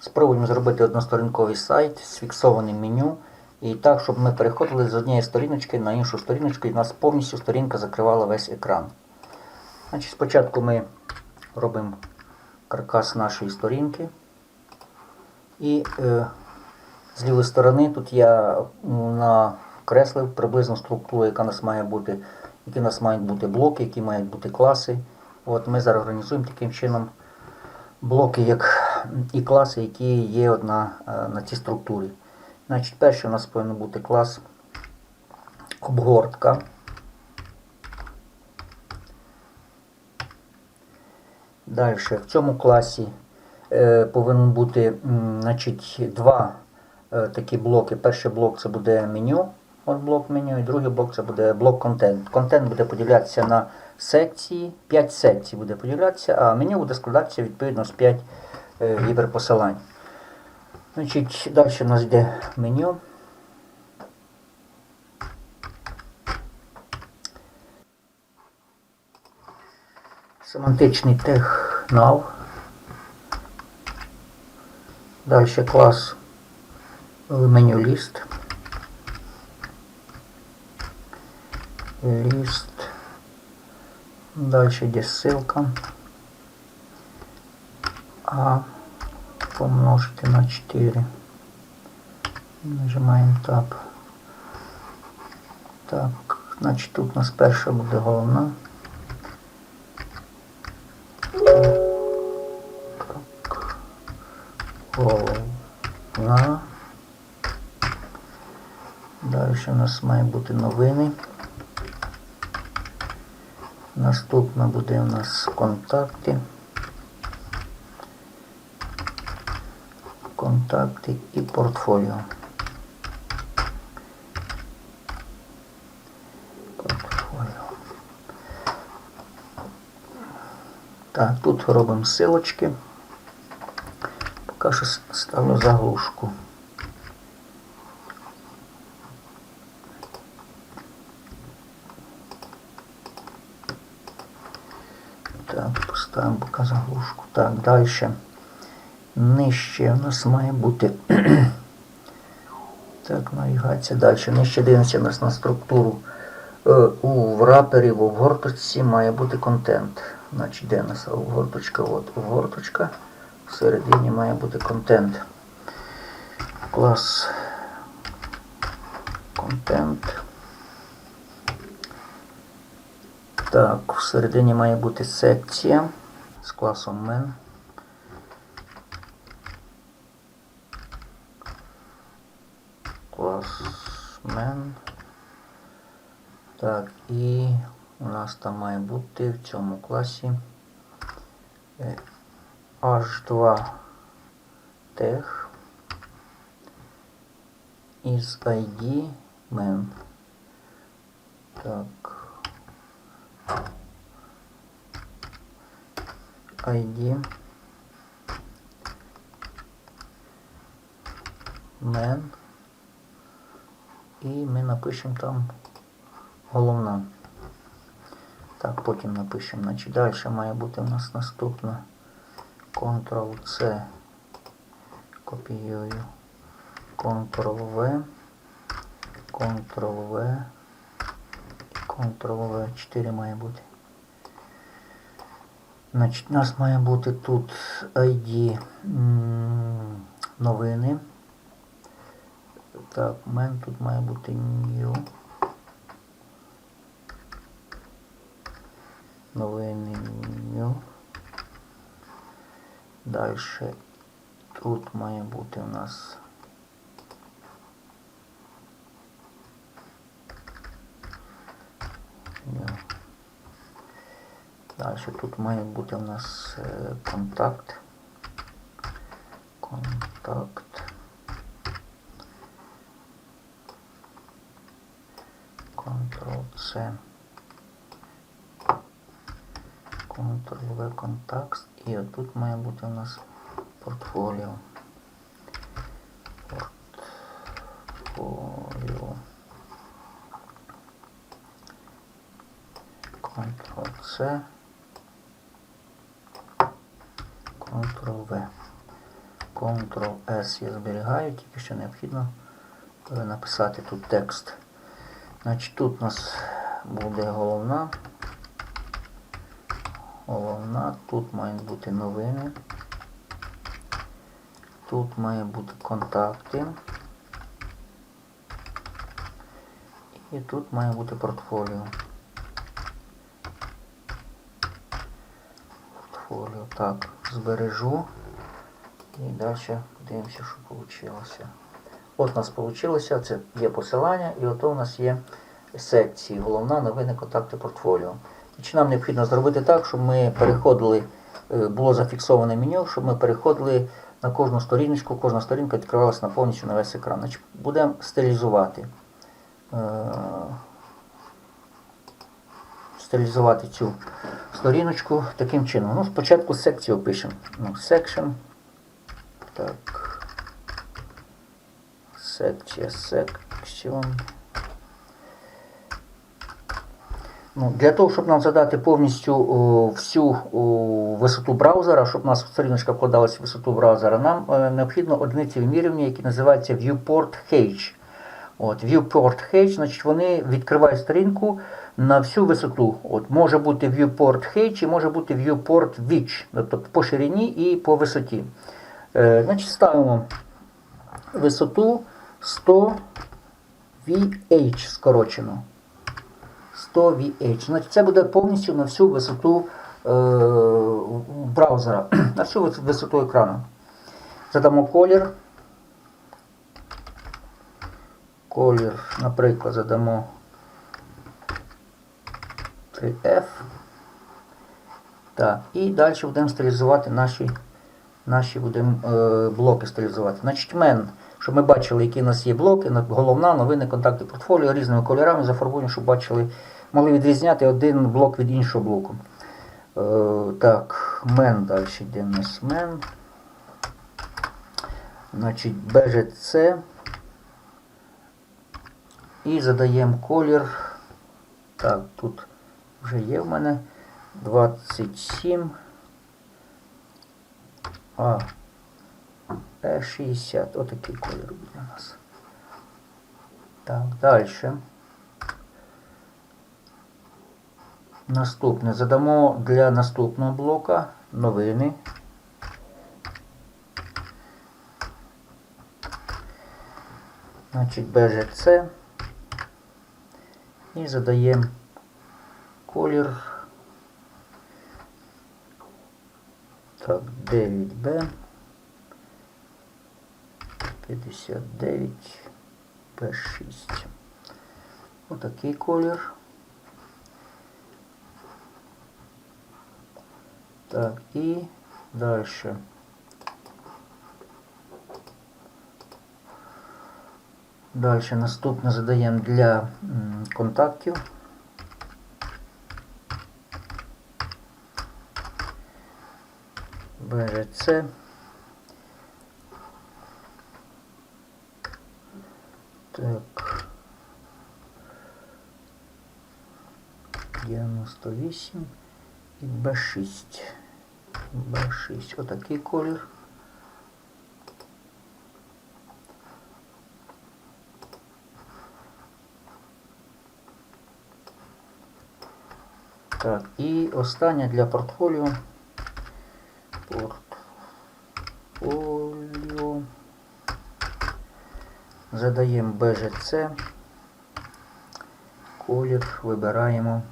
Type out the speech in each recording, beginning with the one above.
Спробуємо зробити односторінковий сайт з фіксованим меню. І так, щоб ми переходили з однієї сторіночки на іншу сторіночку і нас повністю сторінка закривала весь екран. Значить, Спочатку ми робимо каркас нашої сторінки. І е, з лівої сторони тут я накреслив приблизно структуру, яка нас має бути, які у нас мають бути блоки, які мають бути класи. От Ми зараз організуємо таким чином блоки як і класи, які є от на, е, цій структурі. Значить, перший у нас повинен бути клас обгортка. Далі в цьому класі е, повинен бути значить, два е, такі блоки. Перший блок це буде меню, от блок меню, і другий блок це буде блок контент. Контент буде поділятися на секції, 5 секцій буде поділятися, а меню буде складатися відповідно з 5 е, гіперпосилань. Значить, далі у нас йде меню. Семантичний тег. Далі клас меню ліст. Ліст. Далі йде ссылка. А помножити на 4. Нажимаємо Tab. Так, значить тут у нас перша буде головна. Так. Головна. Далі у нас має бути новини. Наступна буде у нас контакти. Контакти і портфоліо. Портфоліо. Так, тут робимо силочки. Поки що ставлю заглушку. Так, поставимо поки заглушку. Так, далі. Нижче у нас має бути. так, навігація. Далі. Нижче дивимося у нас на структуру. Е, у врапері в обгорточці має бути контент. Значить, де у нас обгорточка? От обгорточка. Всередині має бути контент. Клас контент. Так, всередині має бути секція з класом men. Клас men. Так, і у нас там має бути в цьому класі е, H2 Tech із ID men. Так. ID man і ми напишемо там головна. Так, потім напишемо. Значить, далі має бути у нас наступна Ctrl-C. Копіюю. Ctrl-V. Ctrl-V. Ctrl-V. 4 має бути. Значить, у нас має бути тут ID новини. Так, у мене тут має бути new. Новини new. Далі тут має бути у нас. Далі тут має бути у нас е, контакт. Контакт. Ctrl-C. Ctrl-V контакт. І отут має бути у нас портфоліо. Портфоліо. Ctrl-C. Ctrl-V. Ctrl-S я зберігаю, тільки що необхідно е, написати тут текст. Значить, тут у нас буде головна. Головна, тут мають бути новини. Тут має бути контакти. І тут має бути портфоліо. Портфоліо. Так, збережу. І далі подивимося, що вийшло. От у нас вийшло, це є посилання, і от у нас є секції. Головна новини, контакти, портфоліо. Чи нам необхідно зробити так, щоб ми переходили, е, було зафіксоване меню, щоб ми переходили на кожну сторіночку, кожна сторінка відкривалася на повністю на весь екран. Значить, будемо стилізувати. Е, Стилізувати цю сторіночку таким чином. Ну, спочатку секцію опишемо. Ну, section. Так. Section. Ну, для того, щоб нам задати повністю о, всю о, висоту браузера, щоб у нас сторіночка вкладалася в висоту браузера, нам е, необхідно одиниці вимірювання, які називаються viewport H. От, viewport H, значить, вони відкривають сторінку на всю висоту. От, може бути viewport H і може бути viewport Width, тобто по ширині і по висоті. Е, значить, ставимо висоту 100 VH скорочено. 100 VH. Значить, це буде повністю на всю висоту е, браузера, на всю висоту екрану. Задамо колір. Колір, наприклад, задамо 3F. Так, і далі будемо стилізувати наші, наші будемо, е, блоки стилізувати. Значить, мен, щоб ми бачили, які у нас є блоки, головна, новини, контакти, портфоліо різними кольорами зафарбовані, щоб бачили, могли відрізняти один блок від іншого блоку. Е, так, мен далі йде у нас мен. Значить, BGC. І задаємо колір. Так, тут вже є в мене 27. А. Е60. Отакий колір буде у нас. Так, далі. Наступне. Задамо для наступного блока новини. Значить, BGC. І задаємо колір. Так, 9B. 59 P6. Отакий колір. Так, і далі. Далі наступне задаємо для контактів. БРЦ. Так. 98 і Б6. Б6. Отакий колір. Так, і останнє для портфоліо. Портфоліо. Задаємо BGC. Колір вибираємо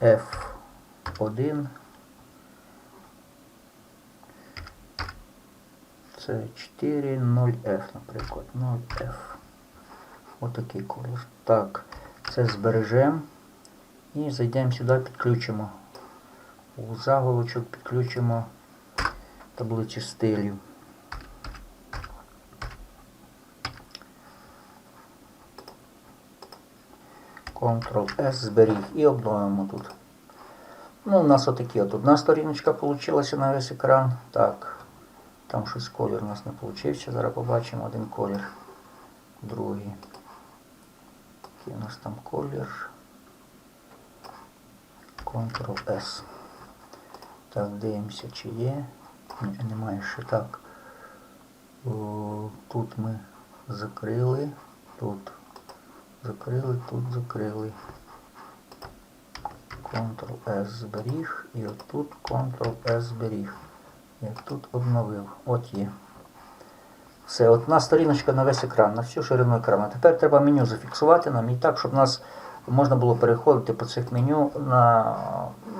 F1. Це 4 0F, наприклад. 0F. Отакий колір. Так, це збережемо. І зайдемо сюди, підключимо. У заголовочок підключимо таблицю стилів. Ctrl-S зберіг і обновимо тут. Ну, у нас отакі от одна сторіночка вийшла на весь екран. Так, там щось колір у нас не вийшов. Зараз побачимо один колір. Другий. Який у нас там колір. Ctrl-S. Так, дивимося, чи є. Немає ще так. Тут ми закрили, тут закрили, тут закрили. Ctrl-S зберіг і отут Ctrl-S зберіг. І тут обновив. От є. Все, одна сторіночка на весь екран, на всю ширину екрану. Тепер треба меню зафіксувати нам і так, щоб нас можна було переходити по цих меню на,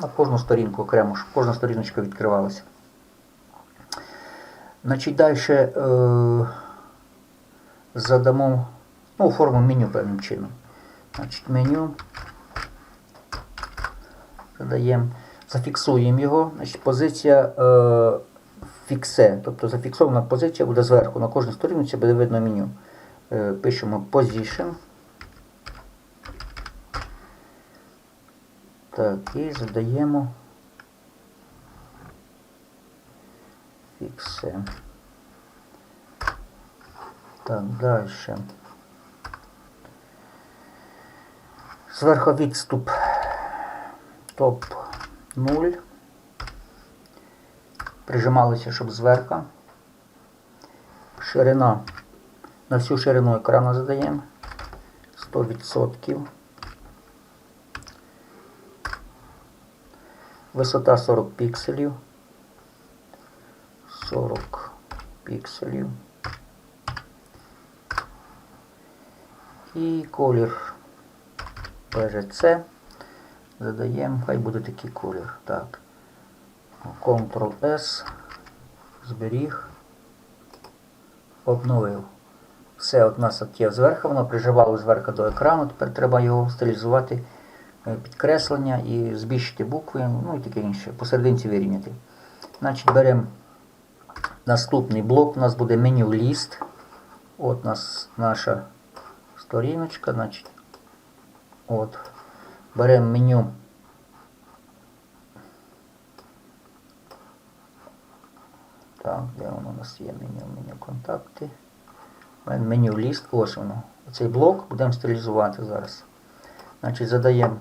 на кожну сторінку окремо, щоб кожна сторіночка відкривалася. Значить, далі е, задамо ну, форму меню певним чином. Значить, меню задаємо, зафіксуємо його. Значить, позиція е, фіксе, тобто зафіксована позиція буде зверху. На кожній сторінці буде видно меню. Е, пишемо position. Так, і задаємо фіксе. Так, далі. Зверху відступ топ 0. Прижималися, щоб зверху. Ширина на всю ширину екрану задаємо 100%. Висота 40 пікселів. 40 пікселів. І колір BGC. Задаємо, хай буде такий колір. Так. Ctrl-S. Зберіг. Обновив. Все, от нас є зверху, воно приживало зверху до екрану. Тепер треба його стилізувати е, підкреслення і збільшити букви, ну і таке інше. Посерединці вирівняти. Значить, беремо наступний блок. У нас буде меню ліст. От нас наша сторіночка. Значить, от. Беремо меню. Так, де воно у нас є меню, меню контакти. Мен- Меню ліст, ось воно. Цей блок будемо стилізувати зараз. Значить, задаємо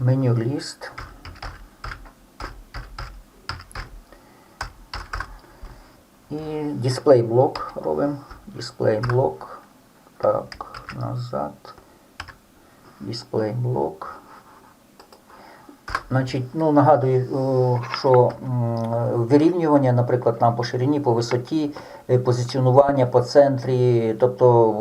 меню ліст. І дисплей блок робимо. Дисплей блок. Так, назад. Дисплей блок. Значить, ну, нагадую, що вирівнювання, наприклад, нам по ширині, по висоті, е, позиціонування по центрі, тобто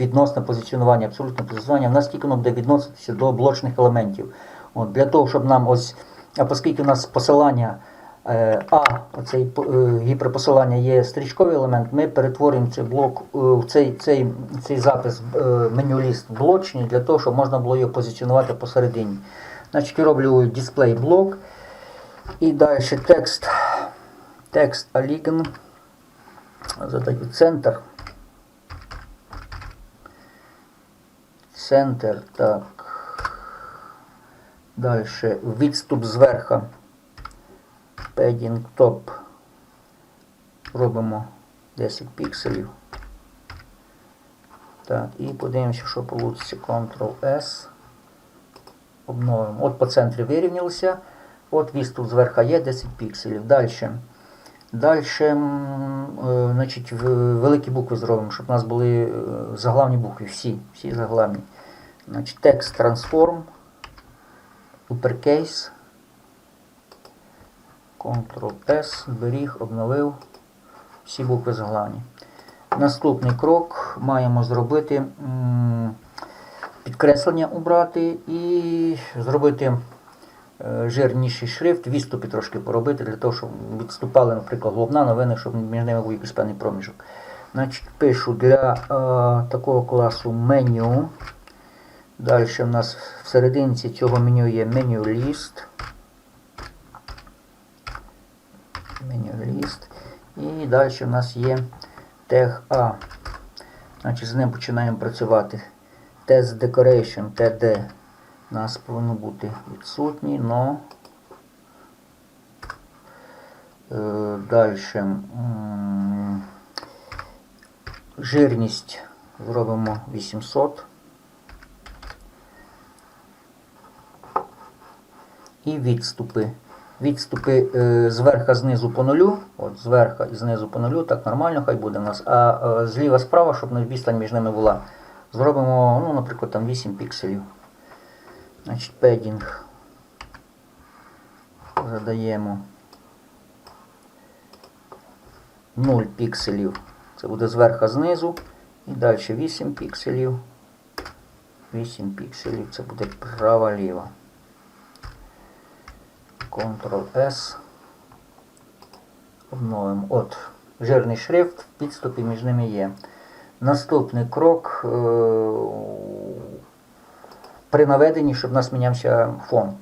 відносне позиціонування, абсолютне позиціонування, в нас тільки буде відноситися до блочних елементів. От, для того, щоб нам ось, а оскільки у нас посилання е, А, оцей е, гіперпосилання є стрічковий елемент, ми перетворюємо цей блок е, в цей, цей, цей запис е, меню ліст блочний для того, щоб можна було його позиціонувати посередині. Значить, роблю дисплей блок. І далі текст. Текст Aligen. Задаю центр. Центр, так. Далі відступ зверху. Padding top. Робимо 10 пікселів. Так, і подивимося, що вийде. Ctrl-S обновимо. От по центрі вирівнялося. От відступ зверху є 10 пікселів. Далі. Далі значить, великі букви зробимо, щоб у нас були е, заглавні букви. Всі, всі заглавні. Значить, текст transform. Uppercase. Ctrl-S, зберіг, обновив. Всі букви заглавні. Наступний крок маємо зробити. підкреслення убрати і зробити е, жирніший шрифт, відступи трошки поробити, для того, щоб відступали, наприклад, головна новина, щоб між ними був якийсь певний проміжок. Значить, пишу для е, такого класу меню. Далі в нас в серединці цього меню є меню ліст. Меню ліст. І далі в нас є тег А. Значить, з ним починаємо працювати. Test Decoration TD у нас повинно бути відсутній, но е, далі жирність зробимо 800. і відступи. Відступи е, зверха знизу по нулю. От зверха і знизу по нулю, так нормально хай буде у нас. А е, зліва справа, щоб відстань між ними була. Зробимо, ну, наприклад, там 8 пікселів. Значить, педінг. Задаємо 0 пікселів. Це буде зверха знизу. І далі 8 пікселів. 8 пікселів. Це буде права-ліва. Ctrl-S. Обновимо. От, жирний шрифт, підступи між ними є. Наступний крок е- при наведенні, щоб у нас мінявся фон.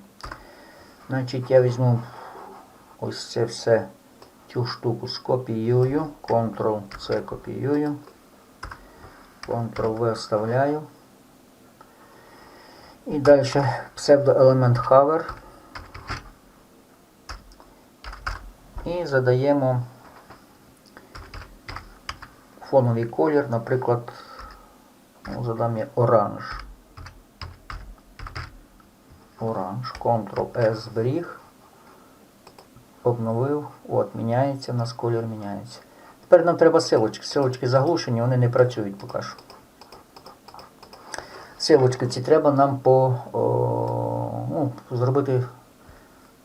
Значить, я візьму ось це все, цю штуку скопіюю, Ctrl-C копіюю, Ctrl-V вставляю. І далі псевдоелемент hover. І задаємо фоновий колір, наприклад, ну, задам я оранж. Оранж. Ctrl-S зберіг. Обновив. От, міняється, у нас колір міняється. Тепер нам треба силочки. Силочки заглушені, вони не працюють поки що. Силочки ці треба нам по, о, ну, зробити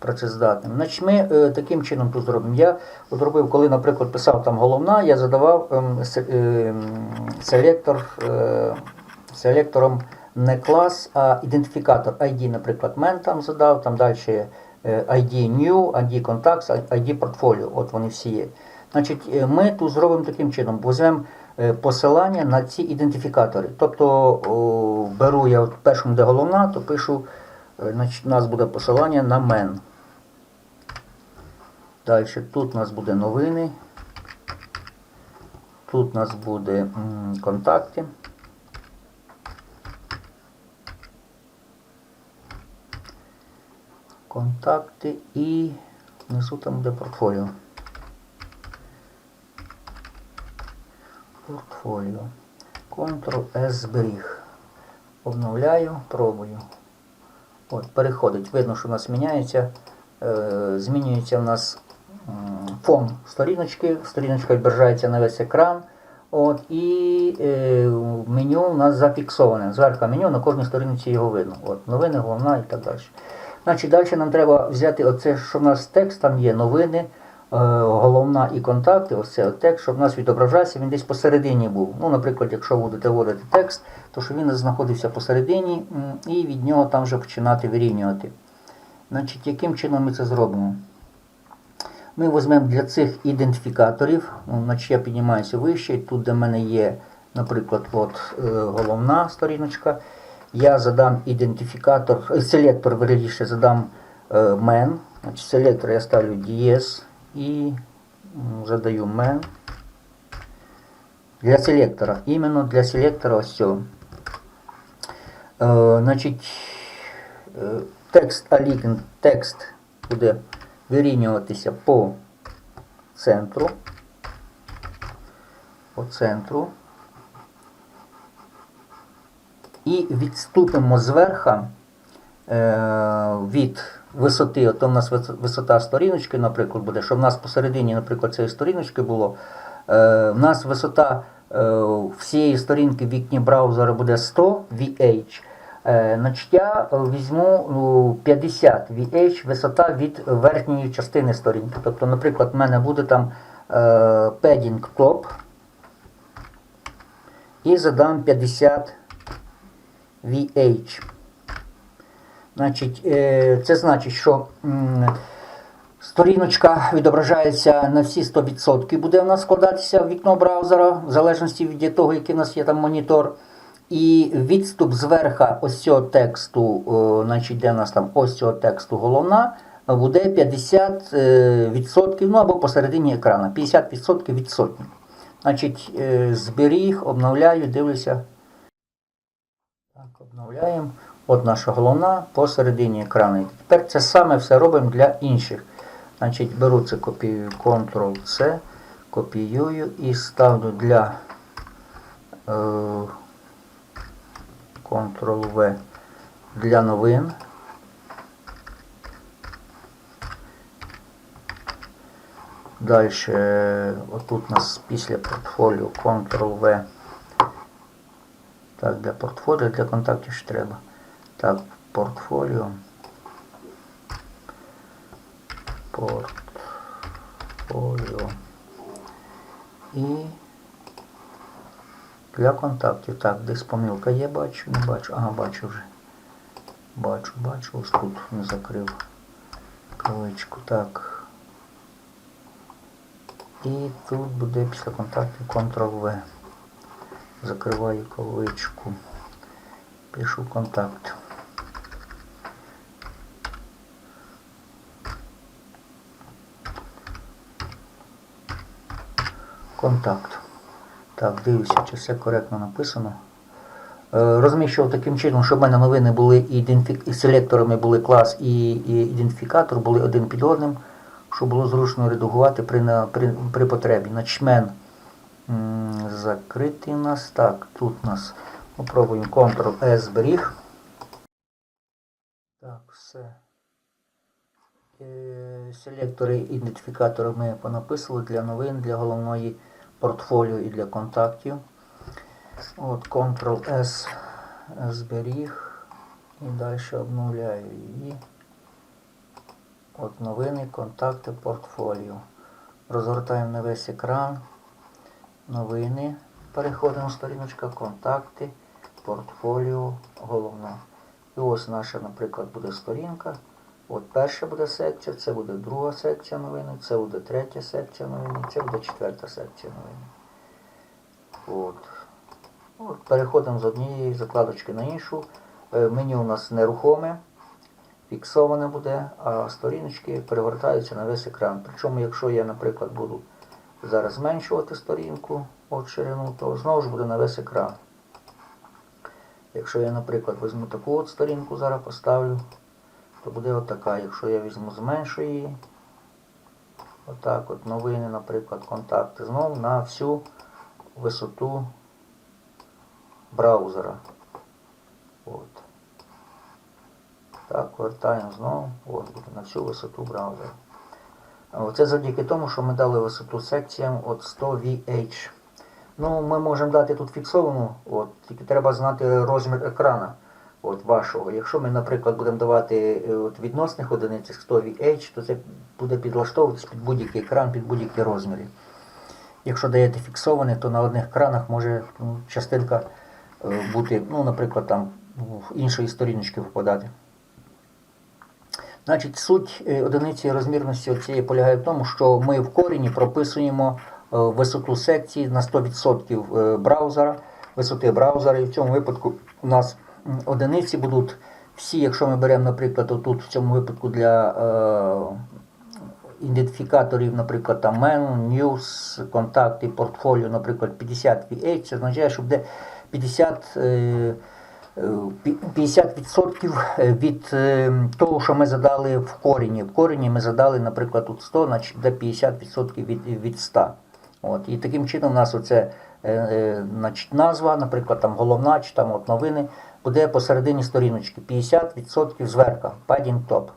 працездатним. Значить, ми е, таким чином тут зробимо. Я от робив, коли, наприклад, писав там головна, я задавав ем, се- ем, селектор, е, селектором не клас, а ідентифікатор ID, наприклад, мен там задав, там далі е, ID New, ID Contacts, ID Portfolio. От вони всі є. Значить, е, ми тут зробимо таким чином, візьмемо е, посилання на ці ідентифікатори. Тобто о, беру я от першому, де головна, то пишу, е, значить, у нас буде посилання на мен. Далі тут у нас буде новини. Тут у нас буде контакти. Контакти і внизу там буде портфоліо. Портфоліо. Ctrl-S зберіг. Обновляю, пробую. От, переходить. Видно, що у нас міняється. Е, змінюється у нас фон сторіночки. Сторіночка відображається на весь екран. От, і е, меню у нас зафіксоване. Зверху меню на кожній сторінці його видно. От, новини, головна і так далі. Значить, далі нам треба взяти оце, що в нас текст, там є новини, е, головна і контакти, ось це текст, щоб в нас відображався, він десь посередині був. Ну, наприклад, якщо будете вводити текст, то щоб він знаходився посередині і від нього там вже починати вирівнювати. Значить, яким чином ми це зробимо? Ми візьмемо для цих ідентифікаторів, ну, значить я піднімаюся вище, тут де в мене є, наприклад, от, е, головна сторіночка. Я задам ідентифікатор, е, селектор, верніше, задам е, мен. Значить, селектор я ставлю DS і задаю мен. Для селектора. Іменно для селектора ось цього. Е, значить, е, текст алікен, текст буде вирівнюватися по центру. По центру. І відступимо зверха е, від висоти, от у нас висота сторіночки, наприклад, буде, що в нас посередині, наприклад, цієї сторіночки було. Е, в нас висота е, всієї сторінки в вікні браузера буде 100 VH. Е, значить, я е, візьму ну, 50 VH висота від верхньої частини сторінки. Тобто, наприклад, в мене буде там е, padding top і задам 50 VH. Значить, е, це значить, що сторіночка відображається на всі 100%, буде в нас складатися в вікно браузера, в залежності від того, який в нас є там монітор. І відступ зверха ось цього тексту, е, значить, де в нас там ось цього тексту головна, буде 50%, е, ну або посередині екрана, 50% від сотні. Значить, е, зберіг, обновляю, дивлюся. Так, обновляємо. От наша головна посередині екрану. Тепер це саме все робимо для інших. Значить, беру це, копіюю Ctrl-C, копіюю і ставлю для Ctrl-V для новин. Далі, е, отут у нас після портфоліо Ctrl-V. Так, для портфоліо, для контактів ще треба. Так, портфоліо. Портфоліо. І для контактів. Так, десь помилка є, бачу, не бачу. Ага, бачу вже. Бачу, бачу, ось тут не закрив кавичку. Так. І тут буде після контактів Ctrl-V. Закриваю кавичку. Пишу контакт. Контакт. Так, дивлюся, чи все коректно написано. Е, Розміщував таким чином, щоб в мене новини були і ідентифі... і селекторами були клас і, і ідентифікатор, були один під одним, щоб було зручно редагувати при, на, при, при потребі. Начмен закритий у нас. Так, тут у нас попробуємо Ctrl-S зберіг. Так, все. Е, Селектори ідентифікатори ми понаписували для новин, для головної портфоліо і для контактів. От Ctrl-S зберіг і далі обновляю її. От новини, контакти, портфоліо. Розгортаємо на весь екран. Новини. Переходимо в сторіночка, контакти, портфоліо, головне. І ось наша, наприклад, буде сторінка. От перша буде секція, це буде друга секція новини, це буде третя секція новини, це буде четверта секція новини. От. От, переходимо з однієї закладочки на іншу. Е, Меню у нас нерухоме, фіксоване буде, а сторіночки перегортаються на весь екран. Причому, якщо я, наприклад, буду зараз зменшувати сторінку от ширину, то знову ж буде на весь екран. Якщо я, наприклад, візьму таку от сторінку, зараз поставлю, то буде отака. Якщо я візьму зменшу її, отак от новини, наприклад, контакти, знову на всю висоту браузера. От. Так, вертаємо знову. От, буде на всю висоту браузера. Це завдяки тому, що ми дали висоту секціям от 100 VH. Ну, ми можемо дати тут фіксовану, от, тільки треба знати розмір екрана от, вашого. Якщо ми, наприклад, будемо давати е, от, відносних одиницях 100 VH, то це буде підлаштовуватись під будь-який екран, під будь-які розміри. Якщо даєте фіксоване, то на одних екранах може ну, частинка е, бути, ну, наприклад, там в іншої сторіночки випадати. Значить, суть е, одиниці розмірності цієї полягає в тому, що ми в корені прописуємо висоту секції на 100% е, браузера, висоти браузера. І в цьому випадку у нас одиниці будуть всі, якщо ми беремо, наприклад, отут в цьому випадку для е, ідентифікаторів, наприклад, там Men, News, контакти, портфоліо, наприклад, 50 VH, це означає, що буде 50, е, е, пі- 50% від е, того, що ми задали в корені. В корені ми задали, наприклад, тут 100, значить буде 50% від, від 100. От. І таким чином у нас оце е, е, значить, назва, наприклад, там головна чи там от новини, буде посередині сторіночки. 50% зверка, padding top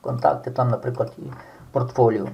контакти, там, наприклад, і портфоліо.